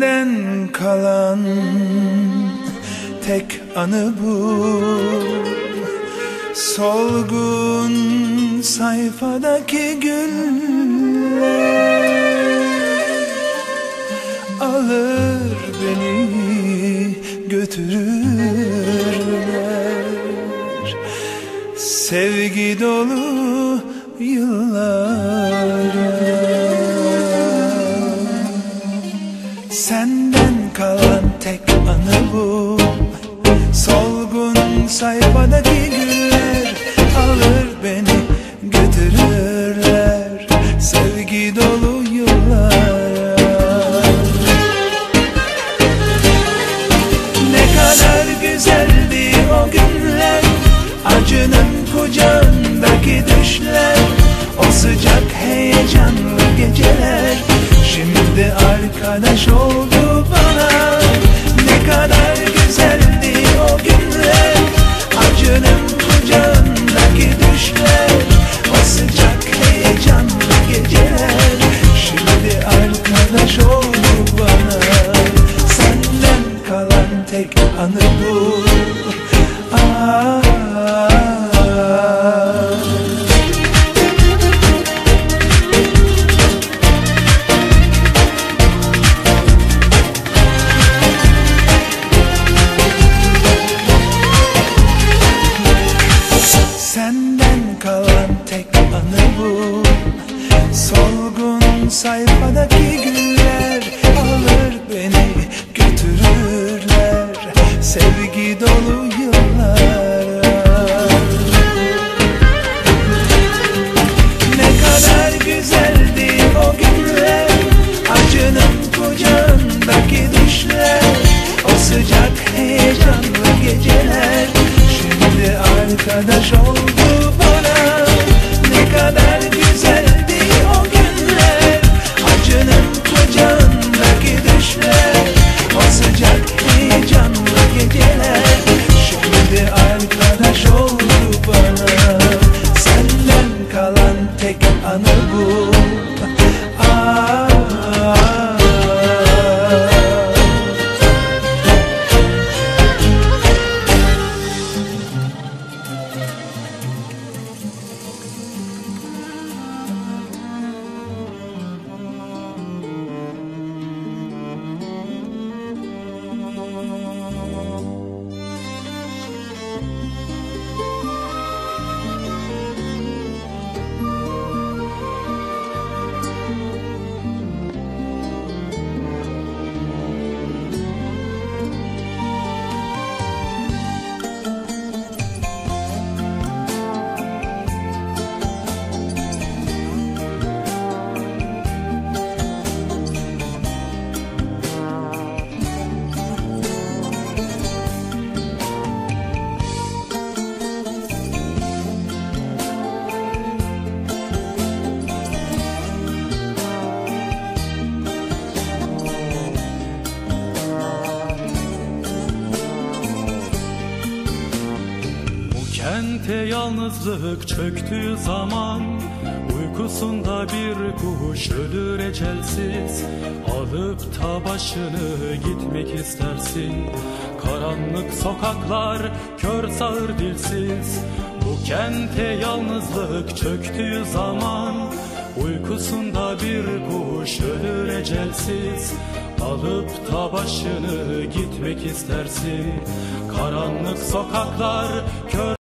Senden kalan tek anı bu. Solgun sayfadaki güller Alır beni götürürler. Sevgi dolu yıllara Senden kalan tek anı bu. Solgun sayfadaki güller Alır beni götürürler Sevgi dolu yıllara. Ne kadar güzeldi o günler Acının kucağındaki düşler O sıcak heyecanlı geceler Şimdi arkadaş oldu bana. Ne kadar güzeldi o günler. Acının kucağındaki düşler. O sıcak heyecanlı geceler. Şimdi arkadaş oldu bana. Senden kalan tek anı bu. Aa, kalan tek anı bu. Solgun sayfadaki güller Alır beni götürürler. Sevgi dolu kente yalnızlık çöktüğü zaman. Uykusunda bir kuş ölür ecelsiz. Alıp ta başını gitmek istersin. Karanlık sokaklar kör sağır dilsiz. Bu kente yalnızlık çöktüğü zaman. Uykusunda bir kuş ölür ecelsiz. Alıp ta başını gitmek istersin. Karanlık sokaklar kör